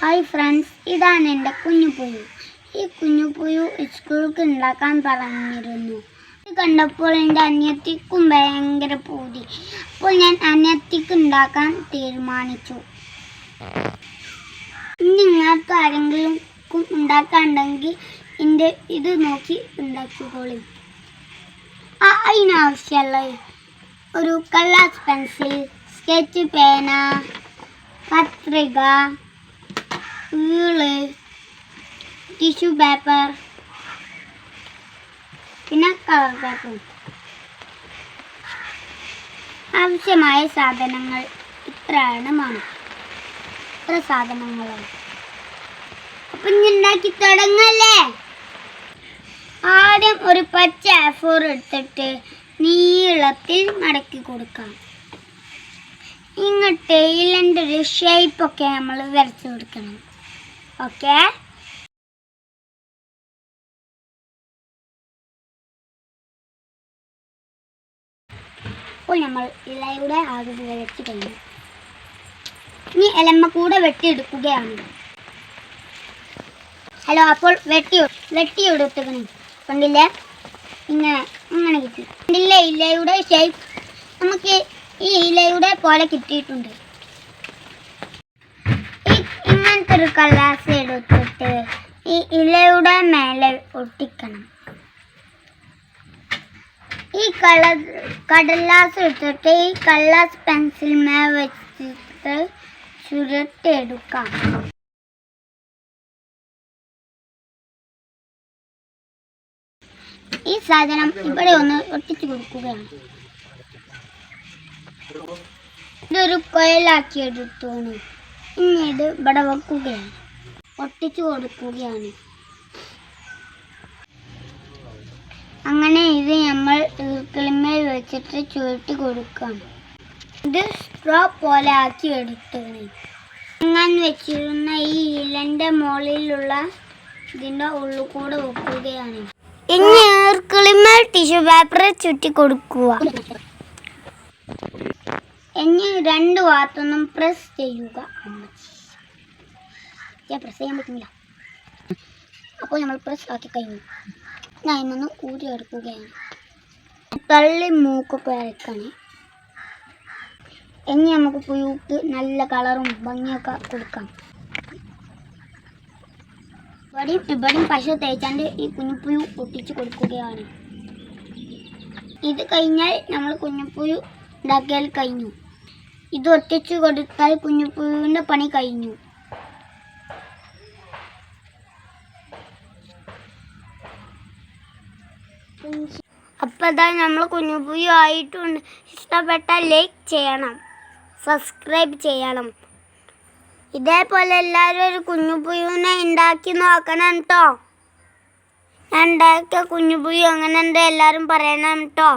Hi friends ഇതാണ് എന്റെ കുഞ്ഞുപുയു ഈ കുഞ്ഞുപുയു സ്കൂൾക്ക് ഉണ്ടാക്കാൻ പറഞ്ഞിരുന്നു. ഇത് കണ്ടപ്പോൾ എന്റെ അനിയത്തിക്കും ഭയങ്കര പൂതി. അപ്പോൾ ഞാൻ അനിയത്തിക്ക് ഉണ്ടാക്കാൻ തീരുമാനിച്ചു. നിങ്ങൾക്ക് ആരെങ്കിലും ഉണ്ടാക്കാണ്ടെങ്കിൽ എന്റെ ഇത് നോക്കി ഉണ്ടാക്കിക്കോളി. അതിനാവശ്യമുള്ള ഒരു കള്ളാസ് പെൻസിൽ സ്കെച്ച് പേന കത്രിക വീൾ ടിഷ്യൂ പേപ്പർ പിന്നെ കളർ പേപ്പർ ആവശ്യമായ സാധനങ്ങൾ ഇത്രയാണ് മാം. ഇത്ര സാധനങ്ങളാണ്. അപ്പം ഇനി ഉണ്ടാക്കി തുടങ്ങല്ലേ? ആദ്യം ഒരു പച്ച ഫോർ എടുത്തിട്ട് നീളത്തിൽ മടക്കി കൊടുക്കാം. ഇങ്ങോട്ട് ഇല്ലെന്റെ ഒരു ഷേപ്പൊക്കെ നമ്മൾ വരച്ചു കൊടുക്കണം. ഓക്കെ. അപ്പോൾ നമ്മൾ ഇലയുടെ ആകൃതി വരച്ച് കഴിഞ്ഞു. ഇനി ഇലമ്മ കൂടെ വെട്ടിയെടുക്കുകയാണ്. ഹലോ അപ്പോൾ വെട്ടി വെട്ടിയെടുത്തുകണം കണ്ടില്ലേ? ഇങ്ങനെ ഇങ്ങനെ കിട്ടി. കണ്ടില്ലേ ഇലയുടെ ഷേപ്പ് നമുക്ക് ഈ ഇലയുടെ പോലെ കിട്ടിയിട്ടുണ്ട് ഈ ഇങ്ങനത്തെ ഒരു കള്ളാസ് എടുത്തിട്ട് ഈ ഇലയുടെ മേലെ ഒട്ടിക്കണം. ഈ കള കടലാസ് എടുത്തിട്ട് ഈ കള്ളാസ് പെൻസിൽ മേ വെച്ചിട്ട് ചുരുട്ടെടുക്കാം ഈ സാധനം ഇവിടെ ഒന്ന് ഒട്ടിച്ചു കൊടുക്കുകയാണ്. ഇതൊരു കൊയലാക്കി എടുത്തോണ് ഇനി ഇത് ഇവിടെ വെക്കുകയാണ്. ഒട്ടിച്ചു കൊടുക്കുകയാണ്. അങ്ങനെ ഇത് നമ്മൾ കിളിമേൽ വെച്ചിട്ട് ചുരുട്ടി കൊടുക്കാം ഇത് സ്ട്രോ പോലെ ആക്കി എടുത്തതാണ്. ഞാൻ വെച്ചിരുന്ന ഈ ഇലന്റെ മുകളിലുള്ള ഇതിന്റെ ഉള്ളിൽ കൂടെ വെക്കുകയാണ്. ഇനി ഈർക്കിളിമേൽ ടിഷ്യൂ പേപ്പർ ചുറ്റി കൊടുക്കുക. ഇനി രണ്ട് ഭാഗത്തൊന്നും പ്രസ് ചെയ്യുക. ഞാൻ പ്രസ് ചെയ്യാൻ പറ്റുന്നില്ല. അപ്പോൾ നമ്മൾ പ്രസ് ആക്കി കഴിഞ്ഞു. ഞാൻ ഇന്നൊന്ന് ഊരി എടുക്കുകയാണ്. തള്ളി മൂക്കൊക്കെ വരക്കണേ ഇനി നമുക്ക് പുഴുക്ക് നല്ല കളറും ഭംഗിയൊക്കെ കൊടുക്കാം. ഇവിടെയും ഇവിടെയും പശു തേച്ചാണ്ട് ഈ കുഞ്ഞുപ്പുയു ഒട്ടിച്ച് കൊടുക്കുകയാണ്. ഇത് കഴിഞ്ഞാൽ നമ്മൾ കുഞ്ഞുപ്പുയു ഉണ്ടാക്കിയാൽ കഴിഞ്ഞു. ഇത് ഒട്ടിച്ചു കൊടുത്താൽ കുഞ്ഞുപുയുവിന്റെ പണി കഴിഞ്ഞു. അപ്പോൾ അതാ നമ്മൾ കുഞ്ഞുപുയു ആയിട്ടുണ്ട്. ഇഷ്ടപ്പെട്ട ലൈക്ക് ചെയ്യണം. സബ്സ്ക്രൈബ് ചെയ്യണം. ഇതേപോലെ എല്ലാവരും ഒരു പൂവിനെ ഉണ്ടാക്കി നോക്കണം കേട്ടോ ഞാൻ ഉണ്ടാക്കിയ കുഞ്ഞുപുയു അങ്ങനെ ഉണ്ട് എല്ലാവരും പറയണം കേട്ടോ